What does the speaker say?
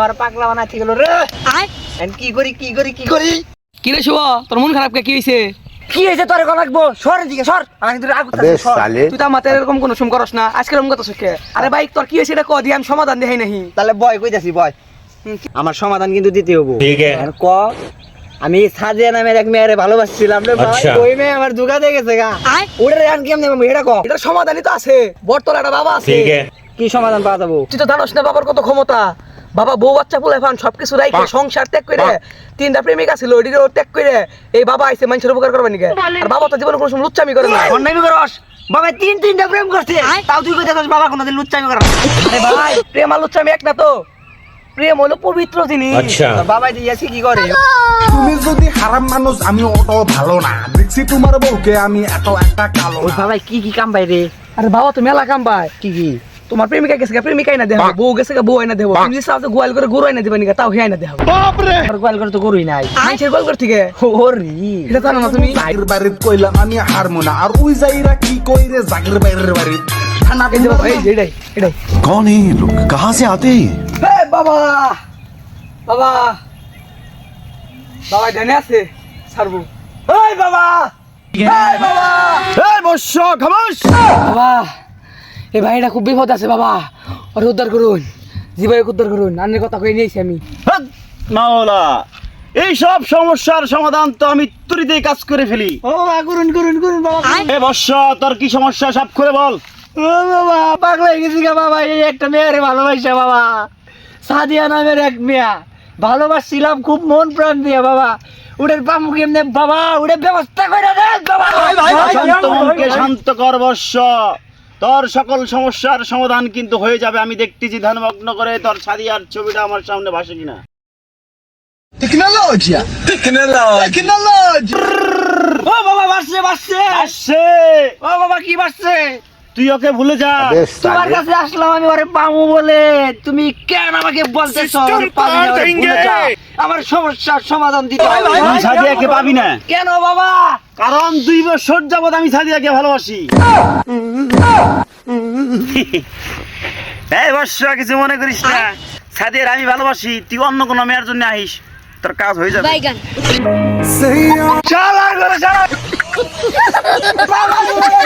আমার পাগলা গেল রে। আয়। কি করি কি করি কি করি? কি রে তোর মন খারাপ কে? কি হইছে? কি হয়েছে তোর লাগবো সর এদিকে সর। আমি কিন্তু রাগ তুই এরকম কোনো সুম করস না। আজকে কথা শুকে আরে তোর কি হয়েছে এটা কদি আমি সমাধান দেখাই নাহি। তাহলে বয় কইতাছি বয়? আমার সমাধান কিন্তু দিতে হব। ঠিক আছে। ক আমি সাজিয়া নামের এক মেয়েরে ভালোবাসছিলাম রে ভাই। আচ্ছা। ওই মেয়ে আমার দুগা দিয়ে গেছে গা। ওরে এটা ক? এটা সমাধানই তো আছে। বট তোর একটা বাবা আছে। ঠিক আছে। কি সমাধান পাওয়া যাব? তুই তো জানোস না বাবার কত ক্ষমতা। বাবা বউ বাচ্চা পোলা ফান সবকিছু রাইখে সংসার ত্যাগ করে তিনটা প্রেমিক আছে ওইটির ও ত্যাগ করে এই বাবা আইছে মানুষের উপকার করবে নাকি? আর বাবা তো জীবনে কোনো সময় লুচ্চামি করে না। অন্যায় করস। বাবা তিন তিনটা প্রেম করছে। তাও তুই কথা বাবা কোনোদিন লুচ্চামি করে না? ভাই প্রেম আর লুচ্চামি এক না তো। প্রেম হলো পবিত্র জিনিস। আচ্ছা। বাবা দিয়েছি কি করে? তুমি যদি হারাম মানুষ আমি অত ভালো না। দেখছি তোমার বউকে আমি এত একটা কালো ওই বাবা কি কি কাম বাইরে আরে বাবা তো মেলা কাম বাই কি কি? তোমার প্রেমিকা গেছে গা, প্রেমিকাই না দেবো বউ গেছে গা, বউ আইনা দেবো তুমি যদি চাও যে গোয়াল করে গরু আইনা দেবে নিকা তাও হে আইনা দেবো আমার গোয়াল করে তো করুই নাই মানুষের গোয়াল করে থেকে ওরি এটা জানো না তুমি জাগির বাড়িত কইলাম আমি হারমো না আর ওই যাইরা কি কইরে জাগির বাইরের বাড়িত খানা এই যে বাবা এই যে এটাই এটাই कौन है ये लोग कहाँ से आते हैं ये? হে বাবা বাবা বাবা জানে আছে সারবো ওই বাবা এই বাবা এই বর্ষ খামোশ বাবা এই ভাইটা খুব বিপদ আছে বাবা। ওরে উদ্ধার করুন। জীবাই উদ্ধার করুন। আন্নের কথা কই নিয়েছি আমি। মাওলা এই সব সমস্যার সমাধান তো আমি তুরিতেই কাজ করে ফেলি। ও বাবা করুন করুন করুন বাবা এ বর্ষ তোর কি সমস্যা সব করে বল। ও বাবা পাগলা হয়ে গেছি গা বাবা এই একটা মেয়েরে ভালোবাসা বাবা। সাদিয়া নামের এক মেয়া। ভালোবাসছিলাম খুব মন প্রাণ দিয়ে বাবা। উড়ের পামু কেমনে বাবা উড়ে ব্যবস্থা করে দেন বাবা। শান্ত কর বর্ষ তোর সকল সমস্যার সমাধান কিন্তু হয়ে যাবে। আমি দেখতেছি ধনমগ্ন করে তোর সাদিয়ার ছবিটা আমার সামনে ভাসে কিনা। টেকনোলজি। টেকনোলজি। ও বাবা ভাসছে ভাসছে। আসছে ও বাবা কি ভাসছে? তুই ওকে ভুলে যা। তোমার কাছে আসলাম আমি ওরে পামু বলে। তুমি কেন আমাকে বলতেছো? আমার সমস্যার সমাধান দিতে আমি সাদিয়াকে পাবি না। কেন বাবা? কারণ দুই বছর যাবত আমি সাদিয়াকে ভালোবাসি। এই বর্ষ কিছু মনে করিস না। সাদিয়ার আমি ভালোবাসি তুই অন্য কোনো মেয়ের জন্য আহিস। তোর কাজ হয়ে যাবে। বাইগান